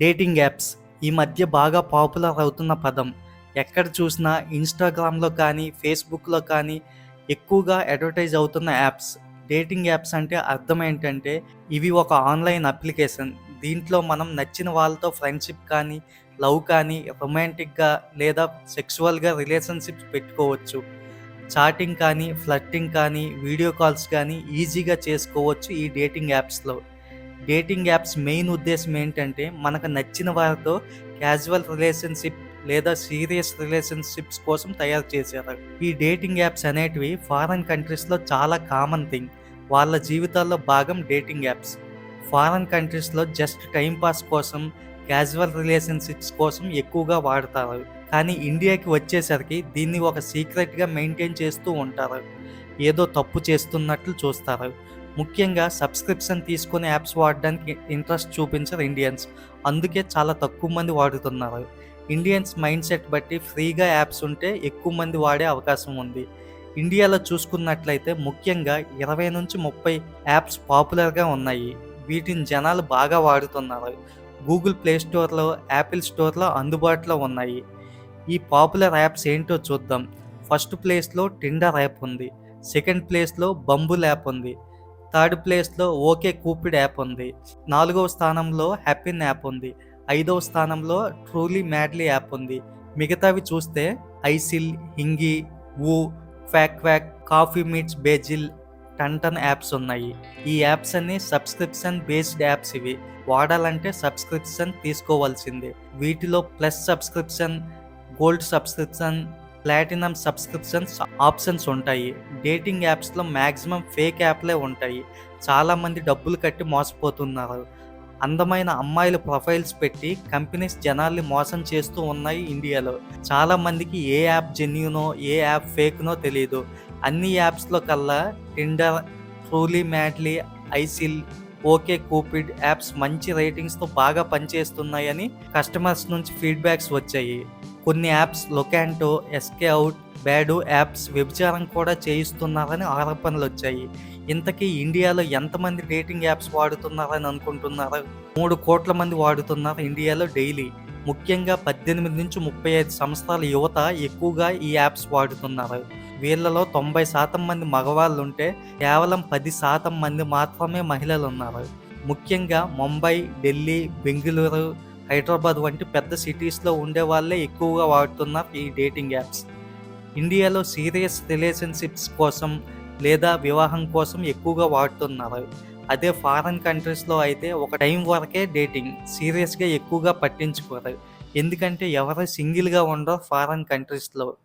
Dating apps ఈ మధ్య బాగా పాపులర్ అవుతున్న పదం. ఎక్కడ చూసినా ఇన్స్టాగ్రామ్లో కానీ ఫేస్బుక్లో కానీ ఎక్కువగా అడ్వర్టైజ్ అవుతున్న యాప్స్. డేటింగ్ యాప్స్ అంటే అర్థం ఏంటంటే ఇవి ఒక ఆన్లైన్ అప్లికేషన్. దీంట్లో మనం నచ్చిన వాళ్ళతో ఫ్రెండ్షిప్ కానీ లవ్ కానీ రొమాంటిక్గా లేదా సెక్సువల్గా రిలేషన్షిప్స్ పెట్టుకోవచ్చు. చాటింగ్ కానీ ఫ్లట్టింగ్ కానీ వీడియో కాల్స్ కానీ ఈజీగా చేసుకోవచ్చు ఈ డేటింగ్ యాప్స్లో. డేటింగ్ యాప్స్ మెయిన్ ఉద్దేశం ఏంటంటే మనకు నచ్చిన వారితో క్యాజువల్ రిలేషన్షిప్ లేదా సీరియస్ రిలేషన్షిప్స్ కోసం తయారు చేశారు. ఈ డేటింగ్ యాప్స్ అనేటివి ఫారెన్ కంట్రీస్లో చాలా కామన్ థింగ్ వాళ్ళ జీవితాల్లో భాగం డేటింగ్ యాప్స్. ఫారెన్ కంట్రీస్లో జస్ట్ టైంపాస్ కోసం క్యాజువల్ రిలేషన్షిప్స్ కోసం ఎక్కువగా వాడతారు. కానీ ఇండియాకి వచ్చేసరికి దీన్ని ఒక సీక్రెట్గా మెయింటైన్ చేస్తూ ఉంటారు. ఏదో తప్పు చేస్తున్నట్లు చూస్తారు. ముఖ్యంగా సబ్స్క్రిప్షన్ తీసుకునే యాప్స్ వాడడానికి ఇంట్రెస్ట్ చూపించరు ఇండియన్స్. అందుకే చాలా తక్కువ మంది వాడుతున్నారు. ఇండియన్స్ మైండ్ సెట్ బట్టి ఫ్రీగా యాప్స్ ఉంటే ఎక్కువ మంది వాడే అవకాశం ఉంది. ఇండియాలో చూసుకున్నట్లయితే ముఖ్యంగా ఇరవై నుంచి ముప్పై యాప్స్ పాపులర్గా ఉన్నాయి. వీటిని జనాలు బాగా వాడుతున్నారు. గూగుల్ ప్లే స్టోర్లో యాపిల్ స్టోర్లో అందుబాటులో ఉన్నాయి. ఈ పాపులర్ యాప్స్ ఏంటో చూద్దాం. ఫస్ట్ ప్లేస్లో టిండర్ యాప్ ఉంది. సెకండ్ ప్లేస్లో బంబుల్ యాప్ ఉంది. థర్డ్ ప్లేస్లో ఓకే కూపిడ్ యాప్ ఉంది. నాలుగవ స్థానంలో హ్యాపీన్ యాప్ ఉంది. ఐదవ స్థానంలో ట్రూలీ మ్యాడ్లీ యాప్ ఉంది. మిగతావి చూస్తే ఐసిల్ హింగీ ఊ ఫ్యాక్ ఫ్యాక్ కాఫీ మీట్స్ బేజిల్ టన్ యాప్స్ ఉన్నాయి. ఈ యాప్స్ అన్ని సబ్స్క్రిప్షన్ బేస్డ్ యాప్స్ ఇవి. వాడాలంటే సబ్స్క్రిప్షన్ తీసుకోవాల్సిందే. వీటిలో plus subscription gold subscription platinum subscriptions options ఉంటాయి. డేటింగ్ యాప్స్లో మ్యాక్సిమం ఫేక్ యాప్లే ఉంటాయి. చాలామంది డబ్బులు కట్టి మోసపోతున్నారు. అందమైన అమ్మాయిల ప్రొఫైల్స్ పెట్టి కంపెనీస్ జనాల్ని మోసం చేస్తూ ఉన్నాయి ఇండియాలో. చాలామందికి ఏ యాప్ జెన్యునో ఏ యాప్ ఫేక్నో తెలియదు అన్ని యాప్స్లో కల్లా Tinder TrulyMadly Aisle OkCupid apps మంచి రేటింగ్స్తో బాగా పనిచేస్తున్నాయని కస్టమర్స్ నుంచి ఫీడ్బ్యాక్స్ వచ్చాయి. కొన్ని apps Locanto SK out bad apps వ్యభిచారం కూడా చేయిస్తున్నారని ఆరోపణలు వచ్చాయి. ఇంతకీ ఇండియాలో ఎంతమంది డేటింగ్ యాప్స్ వాడుతున్నారని అనుకుంటున్నారు? మూడు కోట్ల మంది వాడుతున్నారు ఇండియాలో డైలీ. ముఖ్యంగా పద్దెనిమిది నుంచి ముప్పై ఐదు సంవత్సరాల యువత ఎక్కువగా ఈ యాప్స్ వాడుతున్నారు. వీళ్ళలో తొంభై శాతం మంది మగవాళ్ళు ఉంటే కేవలం పది శాతం మంది మాత్రమే మహిళలు ఉన్నారు ముఖ్యంగా ముంబై ఢిల్లీ బెంగళూరు హైదరాబాద్ వంటి పెద్ద సిటీస్లో ఉండే వాళ్ళే ఎక్కువగా వాడుతున్నారు ఈ డేటింగ్ యాప్స్. ఇండియాలో సీరియస్ రిలేషన్షిప్స్ కోసం లేదా వివాహం కోసం ఎక్కువగా వాడుతున్నారు. అదే ఫారెన్ కంట్రీస్లో అయితే ఒక టైం వరకే డేటింగ్ సీరియస్గా ఎక్కువగా పట్టించుకోరు. ఎందుకంటే ఎవరు సింగిల్గా ఉండరు ఫారెన్ కంట్రీస్లో.